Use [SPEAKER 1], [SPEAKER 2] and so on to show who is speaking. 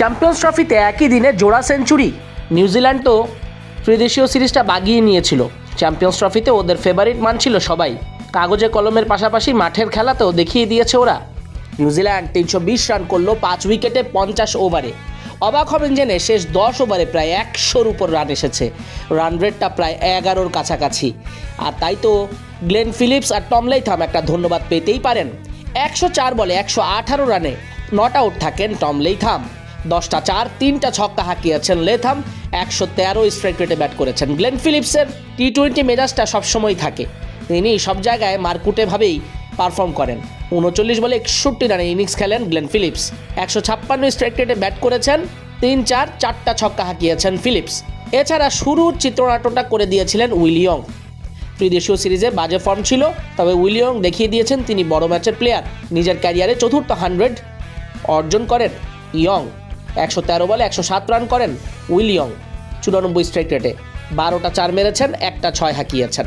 [SPEAKER 1] Champions ট্রফিতে একই দিনে জোড়া সেঞ্চুরি। নিউজিল্যান্ড তো ত্রিদেশীয় সিরিজটা বাগিয়ে নিয়েছিল। চ্যাম্পিয়ন্স ট্রফিতে ওদের ফেভারিট মানছিল সবাই। কাগজে কলমের পাশাপাশি মাঠের খেলাতেও দেখিয়ে দিয়েছে ওরা। নিউজিল্যান্ড তিনশো বিশ রান করল পাঁচ উইকেটে পঞ্চাশ ওভারে। অবাক হবেন জেনে শেষ দশ ওভারে প্রায় একশোর উপর রান এসেছে। রান রেটটা প্রায় এগারোর কাছাকাছি। আর তাই তো গ্লেন ফিলিপস আর টম লেইথাম একটা ধন্যবাদ পেতেই পারেন। একশো চার বলে একশো আঠারো রানে নট আউট থাকেন টম লেইথাম। দশটা চার, তিনটা ছক্কা হাঁকিয়েছেন লেথাম, একশো তেরো স্ট্রাইক রেটে ব্যাট করেছেন। গ্লেন ফিলিপসের টি টোয়েন্টি মেজাজটা সবসময় থাকে। তিনি সব জায়গায় মারকুটেভাবেই পারফর্ম করেন। উনচল্লিশ বলে একষট্টি রানে ইনিংস খেলেন গ্লেন ফিলিপস। একশো ছাপ্পান্ন স্ট্রাইক রেটে ব্যাট করেছেন, তিন চার, চারটা ছক্কা হাঁকিয়েছেন ফিলিপস। এছাড়া শুরুর চিত্রনাট্যটা করে দিয়েছিলেন উইলিয়ং ত্রিদেশীয় সিরিজে বাজে ফর্ম ছিল, তবে উইলিয়ং দেখিয়ে দিয়েছেন তিনি বড় ম্যাচের প্লেয়ার। নিজের ক্যারিয়ারে চতুর্থ হান্ড্রেড অর্জন করেন ইয়ং। একশো তেরো বলে একশো সাত রান করেন উইলিয়ং চুরানব্বই স্ট্রাইক রেটে বারোটা চার মেরেছেন, একটা ছয় হাঁকিয়েছেন।